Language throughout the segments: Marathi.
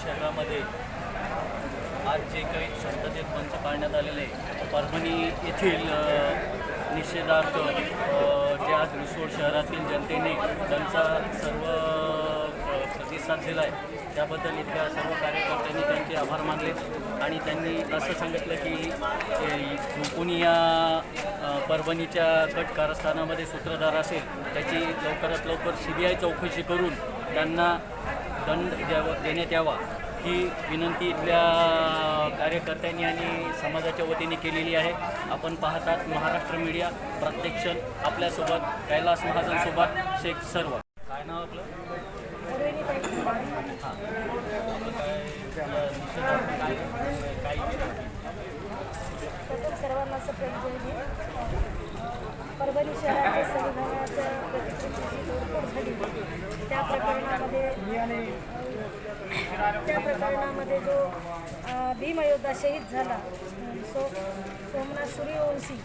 शहरामध्ये आज जे काही शांततेत मंच पाळण्यात आलेले आहे परभणी येथील निषेधार्थ जे आज रिसोड शहरातील जनतेने त्यांचा सर्व प्रतिसाद दिला आहे त्याबद्दल इथल्या सर्व कार्यकर्त्यांनी त्यांचे आभार मानले आणि त्यांनी असं सांगितलं की कोणी या परभणीच्या कट कारस्थानामध्ये सूत्रधार असेल त्याची लवकरात लवकर सी बी आय चौकशी करून त्यांना दंड द्यावा देण्यात यावा ही विनंती इथल्या कार्यकर्त्यांनी आणि समाजाच्या वतीने केलेली आहे. आपण पाहतात महाराष्ट्र मीडिया प्रत्यक्ष आपल्यासोबत कैलास महाजनसोबत शेख सर्व. काय नाव आपलं? हां. काय काय? सर्वांना परभणी शहराच्या संविधानाच्या प्रतिकृतीची तोडफोड झाली त्या प्रकरणामध्ये त्या प्रकरणामध्ये जो भीम भीमयोद्धा शहीद झाला सो सोमनाथ सूर्यवंशी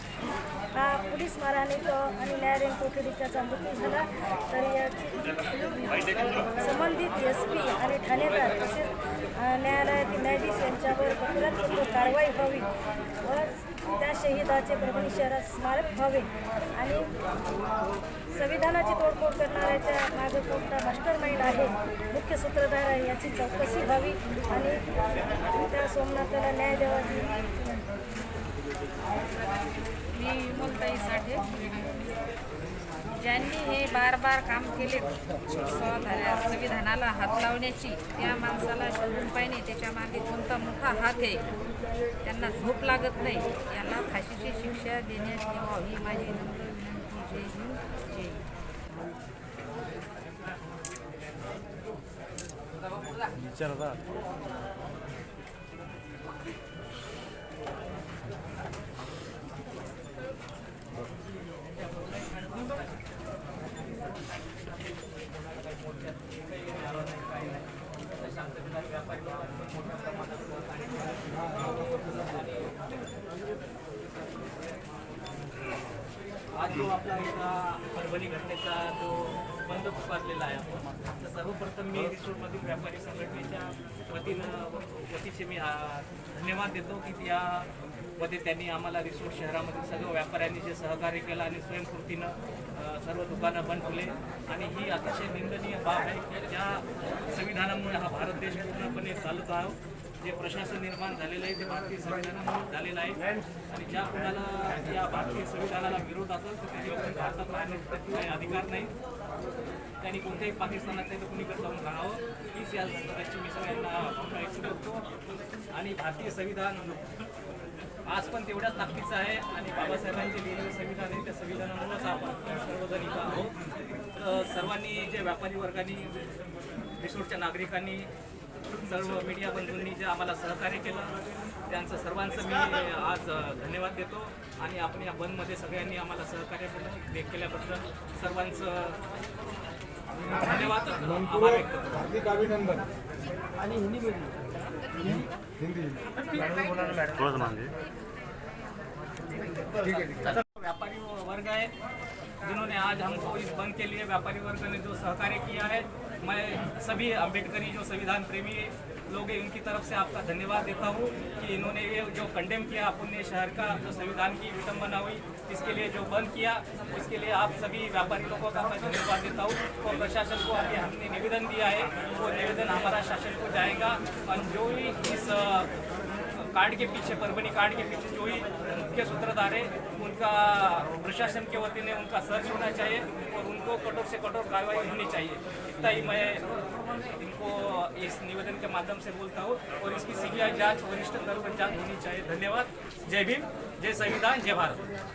हा पोलीस माराने आणि न्यायालयीन कोठडीत त्याचा मृत्यू झाला. तर याची संबंधित एस पी आणि ठाणेदार तसेच न्यायालयातील न्यायाधीश यांच्यावर तुरंत कारवाई व्हावी व त्या शहीदाचे परभणी शहरात स्मारक व्हावे आणि संविधानाची तोडफोड करणाऱ्याच्या मागे कोणता मास्टर माइंड आहे मुख्य सूत्रधार आहे याची चौकशी व्हावी आणि त्या सोमनाथाला न्याय द्यावा. मी विमलताई साठे. ज्यांनी हे बार बार काम केले संविधानाला हात लावण्याची त्या माणसाला शोधून पाहिणे त्याच्यामागे कोणता मोठा हात आहे त्यांना झोप लागत नाही यांना फाशीची शिक्षा देण्यात किंवा ही माझी नम्र विनंती. जय हिंद जय हिंद. आज जो आपला एका परभणी घटनेचा जो बंद पुकारलेला आहे आपण तर सर्वप्रथम मी रिसोर्टमधील व्यापारी संघटनेच्या वतीनं वतीचे मी धन्यवाद देतो की त्या मध्ये त्यांनी आम्हाला रिसोर्ट शहरामध्ये सर्व व्यापाऱ्यांनी जे सहकार्य केलं आणि स्वयंस्फूर्तीनं सर्व दुकानं बंद ठेवले आणि ही अतिशय निंदनीय बाब आहे की ज्या संविधानामुळे हा भारत देश पूर्णपणे चालत आहे जे प्रशासन निर्माण झालेलं आहे ते भारतीय संविधानामुळे झालेलं आहे. आणि ज्या कोणाला या भारतीय संविधानाला विरोध असेल तर त्याच्यावर भारतात राहण्याचा काही अधिकार नाही. त्यांनी कोणत्याही पाकिस्तानात नाही तर कुणीकडे जाऊन राहावं? हीच या त्याची मी सगळ्यांना भावना व्यक्त करतो आणि भारतीय संविधान आज पण तेवढ्याच ताकदीचं आहे आणि बाबासाहेबांचे लिहिलेलं संविधान आहे. त्या संविधानामुळेच आपण सर्वजण इथं आहोत. तर सर्वांनी जे व्यापारी वर्गाने रिसोर्टच्या नागरिकांनी सर्व मीडिया बंधूंनी जे आम्हाला सहकार्य केलं त्यांचं सर्वांचं मी आज धन्यवाद देतो. आणि आपण या बंदमध्ये सगळ्यांनी आम्हाला सहकार्य केलं ते केल्याबद्दल सर्वांचं धन्यवाद. आभार व्यक्त करतो. हार्दिक अभिनंदन. आणि हिंदी हिंदी थोडंच मागे. व्यापारी वर्ग है जिन्होंने आज हमको इस बंद के लिए व्यापारी वर्ग ने जो सहकार्य किया है, मैं सभी अम्बेडकरी जो संविधान प्रेमी लोग हैं, उनकी तरफ़ से आपका धन्यवाद देता हूँ कि इन्होंने ये जो कंडेम किया अपने शहर का, जो संविधान की विटम्बना हुई, इसके लिए जो बंद किया, उसके लिए आप सभी व्यापारी लोगों का मैं धन्यवाद देता हूँ। और प्रशासन को अभी हमने निवेदन दिया है, वो निवेदन हमारा शासन को जाएगा। और जो भी इस कार्ड के पीछे परभनी कार्ड के पीछे जो ही मुख्य सूत्रधार है उनका प्रशासन के वतीने उनका सर्च होना चाहिए और उनको कठोर से कठोर कार्रवाई होनी चाहिए। इतना ही मैं इनको इस निवेदन के माध्यम से बोलता हूँ और इसकी सीबीआई जांच वरिष्ठ स्तर पर जांच होनी चाहिए। धन्यवाद। जय भीम। जय संविधान। जय भारत।